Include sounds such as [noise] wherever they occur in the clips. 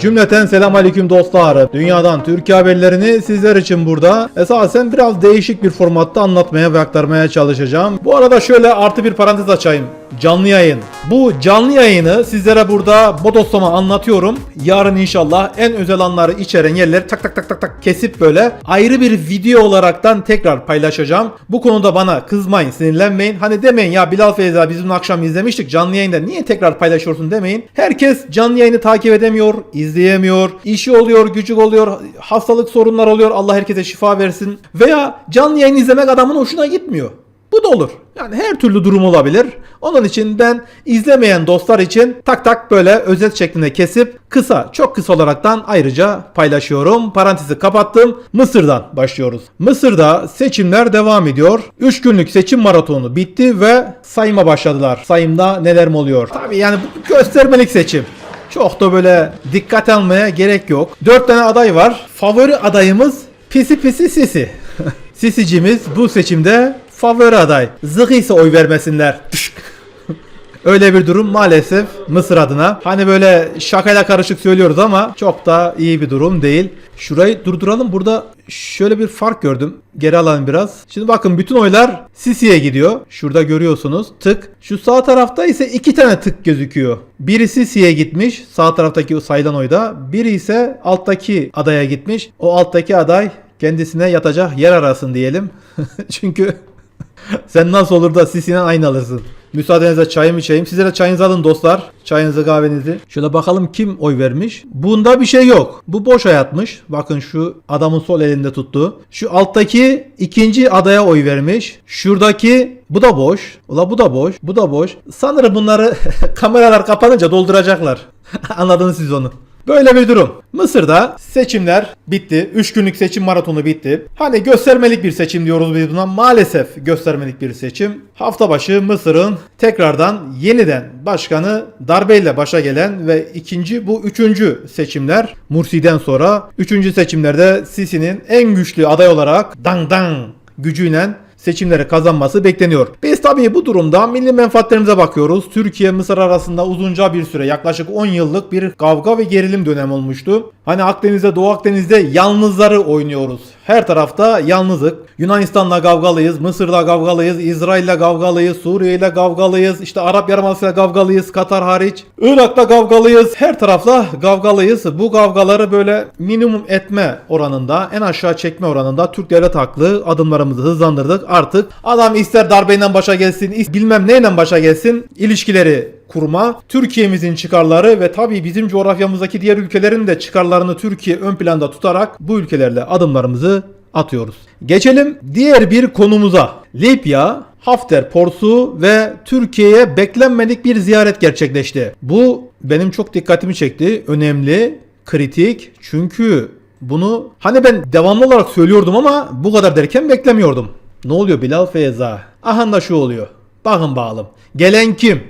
Cümleten selam aleyküm dostlar. Dünyadan Türkiye haberlerini sizler için burada esasen biraz değişik bir formatta anlatmaya ve aktarmaya çalışacağım. Bu arada şöyle artı bir parantez açayım. Canlı yayın. Bu canlı yayını sizlere burada bodoslama anlatıyorum. Yarın inşallah en özel anları içeren yerleri tak tak tak tak tak kesip böyle ayrı bir video olaraktan tekrar paylaşacağım. Bu konuda bana kızmayın, sinirlenmeyin. Hani demeyin ya Bilal Feyza biz dün akşam izlemiştik canlı yayında niye tekrar paylaşıyorsun demeyin. Herkes canlı yayını takip edemiyor, izleyemiyor, işi oluyor, gücü oluyor, hastalık sorunlar oluyor. Allah herkese şifa versin. Veya canlı yayın izlemek adamın hoşuna gitmiyor. Bu da olur. Yani her türlü durum olabilir. Onun için ben izlemeyen dostlar için tak tak böyle özet şeklinde kesip kısa, çok kısa olaraktan ayrıca paylaşıyorum. Parantezi kapattım. Mısır'dan başlıyoruz. Mısır'da seçimler devam ediyor. 3 günlük seçim maratonu bitti ve sayıma başladılar. Sayımda neler mi oluyor? Tabii yani göstermelik seçim. Çok da böyle dikkat almaya gerek yok. 4 tane aday var. Favori adayımız Pisi Pisi Sisi. [laughs] Sisicimiz bu seçimde favori aday. Zık ise oy vermesinler. [laughs] Öyle bir durum maalesef Mısır adına. Hani böyle şakayla karışık söylüyoruz ama çok da iyi bir durum değil. Şurayı durduralım. Burada şöyle bir fark gördüm. Geri alalım biraz. Şimdi bakın bütün oylar Sisi'ye gidiyor. Şurada görüyorsunuz. Tık. Şu sağ tarafta ise iki tane tık gözüküyor. Biri Sisi'ye gitmiş. Sağ taraftaki o sayılan oyda. Biri ise alttaki adaya gitmiş. O alttaki aday kendisine yatacak yer arasın diyelim. [laughs] Çünkü [laughs] sen nasıl olur da Sisi'yle aynı alırsın. Müsaadenizle çayımı içeyim. Sizlere çayınızı alın dostlar. Çayınızı kahvenizi. Şöyle bakalım kim oy vermiş. Bunda bir şey yok. Bu boş hayatmış. Bakın şu adamın sol elinde tuttu. Şu alttaki ikinci adaya oy vermiş. Şuradaki bu da boş. Ula bu da boş. Bu da boş. Sanırım bunları [laughs] kameralar kapanınca dolduracaklar. [laughs] Anladınız siz onu. Böyle bir durum. Mısır'da seçimler bitti. 3 günlük seçim maratonu bitti. Hani göstermelik bir seçim diyoruz biz buna. Maalesef göstermelik bir seçim. Hafta başı Mısır'ın tekrardan yeniden başkanı darbeyle başa gelen ve ikinci bu üçüncü seçimler Mursi'den sonra üçüncü seçimlerde Sisi'nin en güçlü aday olarak dang dang gücüyle seçimleri kazanması bekleniyor. Biz tabii bu durumda milli menfaatlerimize bakıyoruz. Türkiye Mısır arasında uzunca bir süre yaklaşık 10 yıllık bir kavga ve gerilim dönem olmuştu. Hani Akdeniz'de Doğu Akdeniz'de yalnızları oynuyoruz. Her tarafta yalnızlık. Yunanistan'la kavgalıyız, Mısır'la kavgalıyız, İsrail'le kavgalıyız, Suriye'yle kavgalıyız, işte Arap Yarımadası'yla kavgalıyız, Katar hariç. Irak'ta kavgalıyız, her tarafla kavgalıyız. Bu kavgaları böyle minimum etme oranında, en aşağı çekme oranında Türk devlet haklı adımlarımızı hızlandırdık. Artık adam ister darbeyle başa gelsin, bilmem neyle başa gelsin, ilişkileri kurma, Türkiye'mizin çıkarları ve tabii bizim coğrafyamızdaki diğer ülkelerin de çıkarlarını Türkiye ön planda tutarak bu ülkelerle adımlarımızı atıyoruz. Geçelim diğer bir konumuza. Libya, Hafter porsu ve Türkiye'ye beklenmedik bir ziyaret gerçekleşti. Bu benim çok dikkatimi çekti. Önemli, kritik çünkü bunu hani ben devamlı olarak söylüyordum ama bu kadar derken beklemiyordum. Ne oluyor Bilal Feyza? Aha da şu oluyor. Bakın bakalım. Gelen kim?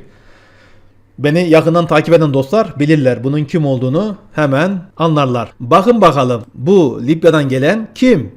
Beni yakından takip eden dostlar bilirler bunun kim olduğunu hemen anlarlar. Bakın bakalım bu Libya'dan gelen kim?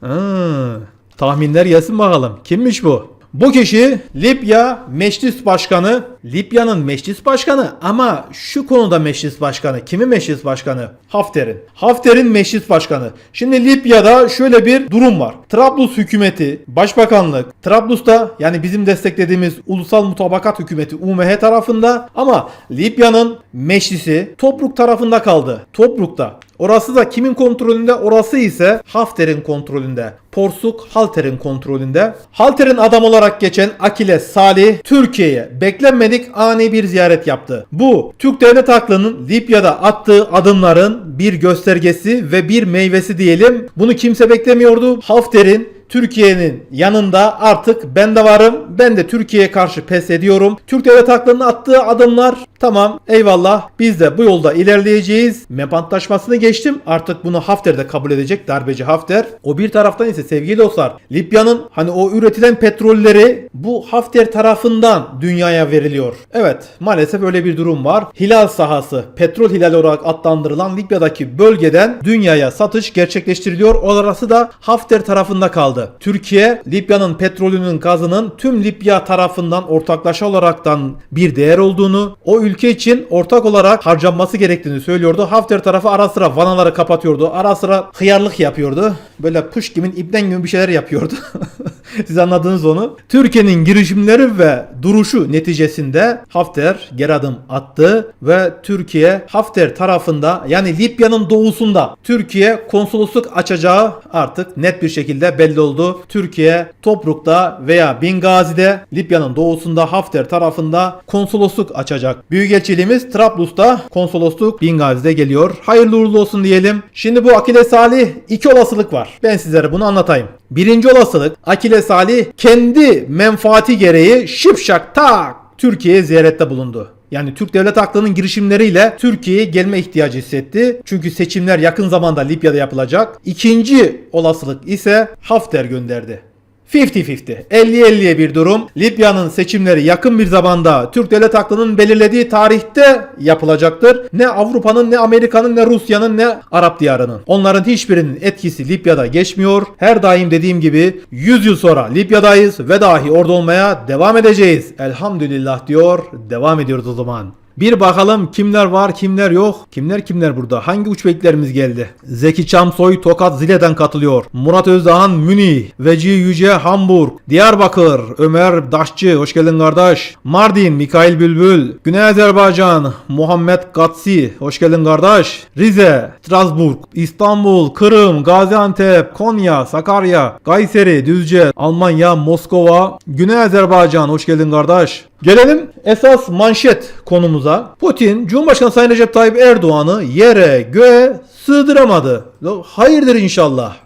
Ha, tahminler gelsin bakalım. Kimmiş bu? Bu kişi Libya Meclis Başkanı. Libya'nın Meclis Başkanı ama şu konuda Meclis Başkanı. Kimin Meclis Başkanı? Hafter'in. Hafter'in Meclis Başkanı. Şimdi Libya'da şöyle bir durum var. Trablus hükümeti, başbakanlık, Trablus'ta yani bizim desteklediğimiz Ulusal Mutabakat Hükümeti UMH tarafında ama Libya'nın meclisi Tobruk tarafında kaldı. Tobruk'ta. Orası da kimin kontrolünde? Orası ise Hafter'in kontrolünde. Porsuk Halter'in kontrolünde. Halter'in adam olarak geçen Akile Salih Türkiye'ye beklenmedik ani bir ziyaret yaptı. Bu Türk devlet aklının Libya'da attığı adımların bir göstergesi ve bir meyvesi diyelim. Bunu kimse beklemiyordu. Hafter'in Türkiye'nin yanında artık ben de varım. Ben de Türkiye'ye karşı pes ediyorum. Türk devlet aklının attığı adımlar tamam eyvallah biz de bu yolda ilerleyeceğiz. MEP antlaşmasını geçtim. Artık bunu Hafter de kabul edecek. Darbeci Hafter. O bir taraftan ise sevgili dostlar Libya'nın hani o üretilen petrolleri bu Hafter tarafından dünyaya veriliyor. Evet maalesef öyle bir durum var. Hilal sahası petrol hilali olarak adlandırılan Libya'daki bölgeden dünyaya satış gerçekleştiriliyor. Orası da Hafter tarafında kaldı. Aldı. Türkiye Libya'nın petrolünün gazının tüm Libya tarafından ortaklaşa olaraktan bir değer olduğunu, o ülke için ortak olarak harcanması gerektiğini söylüyordu. Hafter tarafı ara sıra vanaları kapatıyordu. Ara sıra hıyarlık yapıyordu. Böyle puş gibi ipten gibi bir şeyler yapıyordu. [laughs] Siz anladınız onu. Türkiye'nin girişimleri ve duruşu neticesinde Hafter geri adım attı ve Türkiye Hafter tarafında yani Libya'nın doğusunda Türkiye konsolosluk açacağı artık net bir şekilde belli oldu. Türkiye Tobruk'ta veya Bingazi'de Libya'nın doğusunda Hafter tarafında konsolosluk açacak. Büyükelçiliğimiz Trablus'ta konsolosluk Bingazi'de geliyor. Hayırlı uğurlu olsun diyelim. Şimdi bu Akile Salih iki olasılık var. Ben sizlere bunu anlatayım. Birinci olasılık Akile Salih kendi menfaati gereği şipşak tak Türkiye'ye ziyarette bulundu. Yani Türk Devlet Aklı'nın girişimleriyle Türkiye'ye gelme ihtiyacı hissetti. Çünkü seçimler yakın zamanda Libya'da yapılacak. İkinci olasılık ise Hafter gönderdi. 50-50. 50-50'ye bir durum. Libya'nın seçimleri yakın bir zamanda Türk Devlet Aklı'nın belirlediği tarihte yapılacaktır. Ne Avrupa'nın ne Amerika'nın ne Rusya'nın ne Arap diyarının. Onların hiçbirinin etkisi Libya'da geçmiyor. Her daim dediğim gibi 100 yıl sonra Libya'dayız ve dahi orada olmaya devam edeceğiz. Elhamdülillah diyor. Devam ediyoruz o zaman. Bir bakalım kimler var kimler yok. Kimler kimler burada? Hangi uç beklerimiz geldi? Zeki Çamsoy Tokat Zile'den katılıyor. Murat Özdahan Münih. Veci Yüce Hamburg. Diyarbakır Ömer Daşçı. Hoş geldin kardeş. Mardin Mikail Bülbül. Güney Azerbaycan Muhammed Gatsi. Hoş geldin kardeş. Rize Strasbourg. İstanbul Kırım Gaziantep Konya Sakarya Kayseri Düzce Almanya Moskova. Güney Azerbaycan. Hoş geldin kardeş. Gelelim esas manşet konumuza. Putin, Cumhurbaşkanı Sayın Recep Tayyip Erdoğan'ı yere göğe sığdıramadı. Hayırdır inşallah.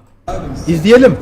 İzleyelim.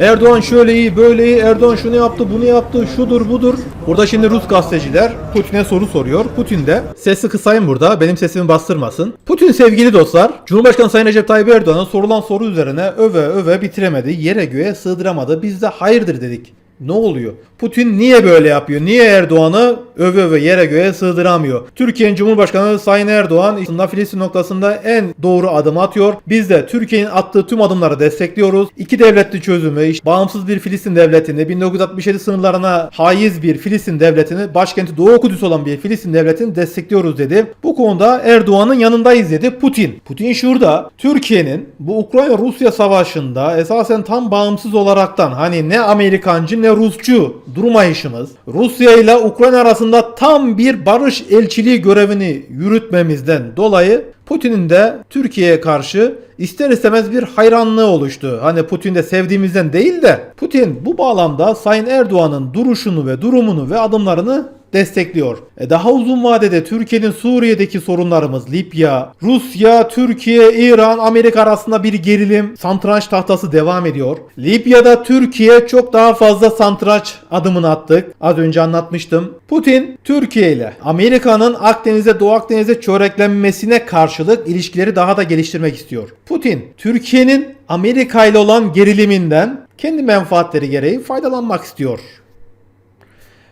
Erdoğan şöyle iyi böyle iyi Erdoğan şunu yaptı bunu yaptı şudur budur. Burada şimdi Rus gazeteciler Putin'e soru soruyor. Putin de sesi kısayım burada benim sesimi bastırmasın. Putin sevgili dostlar Cumhurbaşkanı Sayın Recep Tayyip Erdoğan'a sorulan soru üzerine öve öve bitiremedi. Yere göğe sığdıramadı. Biz de hayırdır dedik. Ne oluyor? Putin niye böyle yapıyor? Niye Erdoğan'ı öve öve yere göğe sığdıramıyor? Türkiye'nin Cumhurbaşkanı Sayın Erdoğan aslında Filistin noktasında en doğru adım atıyor. Biz de Türkiye'nin attığı tüm adımları destekliyoruz. İki devletli çözümü, bağımsız bir Filistin devletini, 1967 sınırlarına haiz bir Filistin devletini, başkenti Doğu Kudüs olan bir Filistin devletini destekliyoruz dedi. Bu konuda Erdoğan'ın yanındayız dedi Putin. Putin şurada Türkiye'nin bu Ukrayna-Rusya savaşında esasen tam bağımsız olaraktan hani ne Amerikancı ne Rusçu durmayışımız Rusya ile Ukrayna arasında tam bir barış elçiliği görevini yürütmemizden dolayı Putin'in de Türkiye'ye karşı ister istemez bir hayranlığı oluştu. Hani Putin de sevdiğimizden değil de Putin bu bağlamda Sayın Erdoğan'ın duruşunu ve durumunu ve adımlarını destekliyor. E daha uzun vadede Türkiye'nin Suriye'deki sorunlarımız Libya, Rusya, Türkiye, İran, Amerika arasında bir gerilim, santraç tahtası devam ediyor. Libya'da Türkiye çok daha fazla santraç adımını attık. Az önce anlatmıştım. Putin Türkiye ile Amerika'nın Akdeniz'e Doğu Akdeniz'e çöreklenmesine karşılık ilişkileri daha da geliştirmek istiyor. Putin Türkiye'nin Amerika ile olan geriliminden kendi menfaatleri gereği faydalanmak istiyor.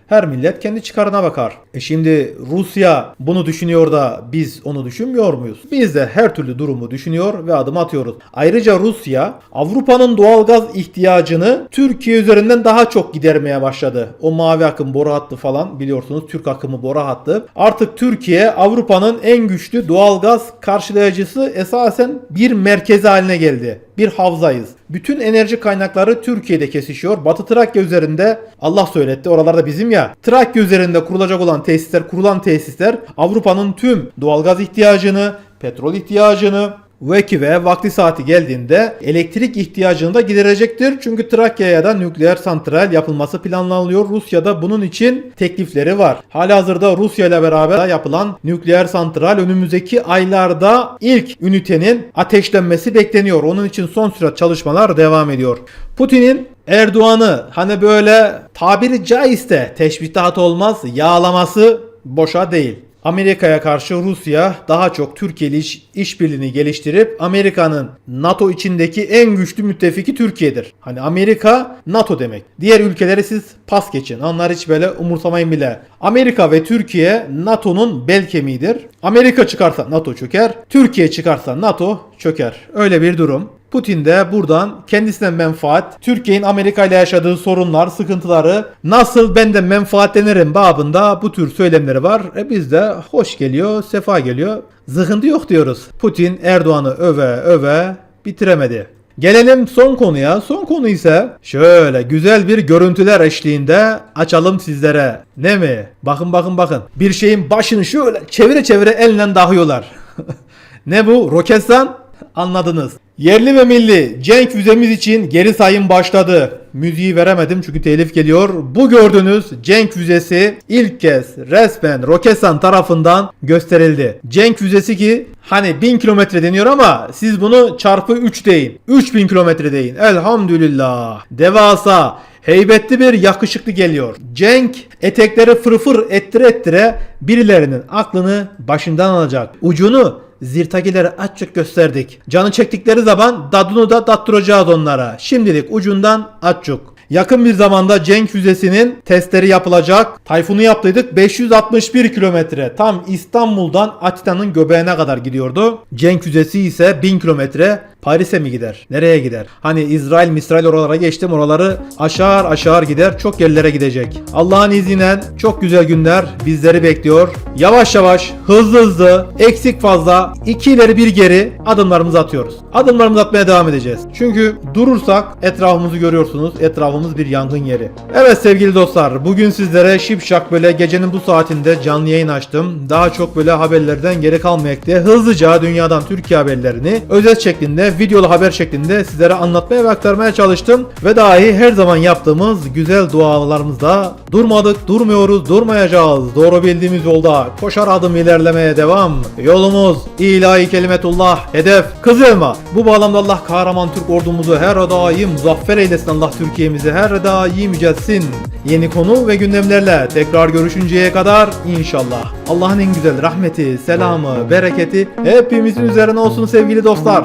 Her millet kendi çıkarına bakar. E şimdi Rusya bunu düşünüyor da biz onu düşünmüyor muyuz? Biz de her türlü durumu düşünüyor ve adım atıyoruz. Ayrıca Rusya Avrupa'nın doğalgaz ihtiyacını Türkiye üzerinden daha çok gidermeye başladı. O mavi akım boru hattı falan biliyorsunuz Türk akımı boru hattı. Artık Türkiye Avrupa'nın en güçlü doğalgaz karşılayıcısı esasen bir merkez haline geldi. Bir havzayız. Bütün enerji kaynakları Türkiye'de kesişiyor. Batı Trakya üzerinde Allah söyletti oralarda bizim ya. Trakya üzerinde kurulacak olan tesisler, kurulan tesisler Avrupa'nın tüm doğalgaz ihtiyacını, petrol ihtiyacını, Veki ve vakti saati geldiğinde elektrik ihtiyacını da giderecektir. Çünkü Trakya'ya da nükleer santral yapılması planlanıyor. Rusya'da bunun için teklifleri var. Halihazırda Rusya ile beraber yapılan nükleer santral önümüzdeki aylarda ilk ünitenin ateşlenmesi bekleniyor. Onun için son sürat çalışmalar devam ediyor. Putin'in Erdoğan'ı hani böyle tabiri caizse teşbihat olmaz yağlaması boşa değil. Amerika'ya karşı Rusya daha çok Türkiye işbirliğini geliştirip Amerika'nın NATO içindeki en güçlü müttefiki Türkiye'dir. Hani Amerika NATO demek. Diğer ülkeleri siz pas geçin. Onlar hiç böyle umursamayın bile. Amerika ve Türkiye NATO'nun bel kemiğidir. Amerika çıkarsa NATO çöker. Türkiye çıkarsa NATO çöker. Öyle bir durum. Putin de buradan kendisine menfaat, Türkiye'nin Amerika ile yaşadığı sorunlar, sıkıntıları nasıl ben de menfaatlenirim babında bu tür söylemleri var. E biz de hoş geliyor, sefa geliyor. Zıkıntı yok diyoruz. Putin Erdoğan'ı öve öve bitiremedi. Gelelim son konuya. Son konu ise şöyle güzel bir görüntüler eşliğinde açalım sizlere. Ne mi? Bakın bakın bakın. Bir şeyin başını şöyle çevire çevire elinden dahıyorlar. [laughs] ne bu? Roketsan? Anladınız. Yerli ve milli Cenk füzemiz için geri sayım başladı. Müziği veremedim çünkü telif geliyor. Bu gördüğünüz Cenk füzesi ilk kez resmen Roketsan tarafından gösterildi. Cenk füzesi ki hani 1000 kilometre deniyor ama siz bunu çarpı 3 deyin. 3000 kilometre deyin. Elhamdülillah. Devasa heybetli bir yakışıklı geliyor. Cenk etekleri fırfır ettire ettire birilerinin aklını başından alacak. Ucunu zirtakilere açık gösterdik. Canı çektikleri zaman dadunu da dattıracağız onlara. Şimdilik ucundan açık. Yakın bir zamanda Cenk füzesinin testleri yapılacak. Tayfun'u yaptıydık 561 kilometre. Tam İstanbul'dan Atina'nın göbeğine kadar gidiyordu. Cenk füzesi ise 1000 kilometre. Paris'e mi gider? Nereye gider? Hani İsrail, Misrail oralara geçtim. Oraları aşağı aşağı gider. Çok yerlere gidecek. Allah'ın izniyle çok güzel günler bizleri bekliyor. Yavaş yavaş, hızlı hızlı, eksik fazla, iki ileri bir geri adımlarımızı atıyoruz. Adımlarımızı atmaya devam edeceğiz. Çünkü durursak etrafımızı görüyorsunuz. Etrafımız bir yangın yeri. Evet sevgili dostlar, bugün sizlere şipşak böyle gecenin bu saatinde canlı yayın açtım. Daha çok böyle haberlerden geri kalmayak diye hızlıca dünyadan Türkiye haberlerini özet şeklinde, videolu haber şeklinde sizlere anlatmaya ve aktarmaya çalıştım. Ve dahi her zaman yaptığımız güzel dualarımızda durmadık, durmuyoruz, durmayacağız. Doğru bildiğimiz yolda koşar adım ilerlemeye devam. Yolumuz ilahi kelimetullah, hedef Kızılma. Bu bağlamda Allah kahraman Türk ordumuzu her daim muzaffer eylesin Allah Türkiye'mizi her daim yücelsin. Yeni konu ve gündemlerle tekrar görüşünceye kadar inşallah. Allah'ın en güzel rahmeti, selamı, bereketi hepimizin üzerine olsun sevgili dostlar.